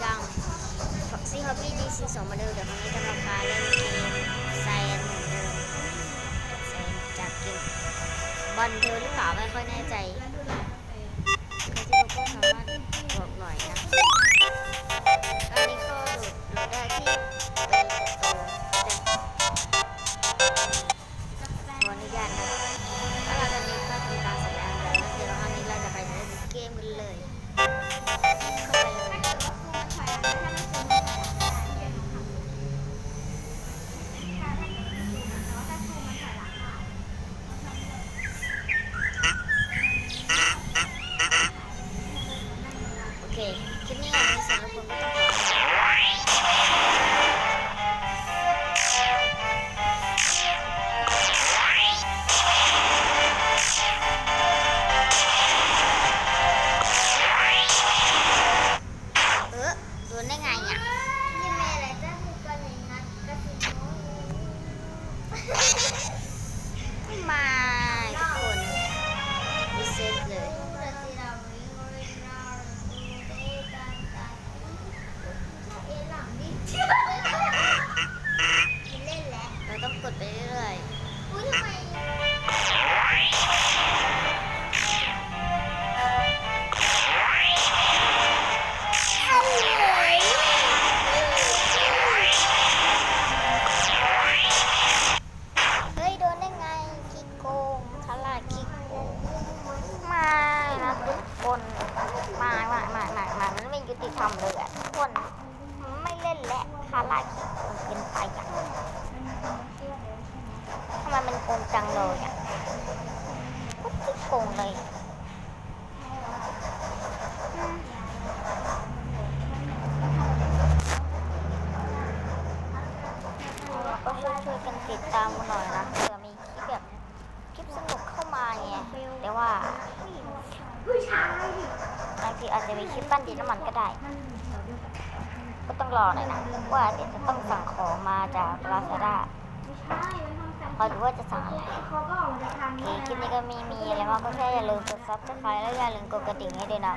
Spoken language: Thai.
ช่องซีฮอบบี้ดีซีสองมาดูเดี๋ยววันนี้จะมาพาเล่นเกมไซแอนเหมือนเดิมไซแอนจากเกมบอลเทลหรือเปล่าไม่ค่อยแน่ใจ คนมามามามามามันไม่ยุติธรรมเลยอะทุกคนไม่เล่นและคาราคิกโกงเป็นไปอะทำไมมันโกงจังเลยอะโคตรขี้โกงเลยอืมเราก็ช่วยช่วยกันติดตามกันหน่อยนะเผื่อมีคลิปแบบคลิปสนุกเข้ามาไงแต่ว่า บางทีอาจจะมีคลิปปั้นดินน้ำมันก็ได้ ก็ต้องรอหน่อยนะว่าเดี๋ยวจะต้องสั่งของมาจากลาซาด้าไม่ใช่มันทำแต่พอดูว่าจะสั่งอะไรทางโอเคนี้คลิปนี้ก็ไม่มีอะไรมากก็แค่อย่าลืมกดซับสไครต์แล้วอย่าลืมกดกระดิ่งให้ด้วยนะ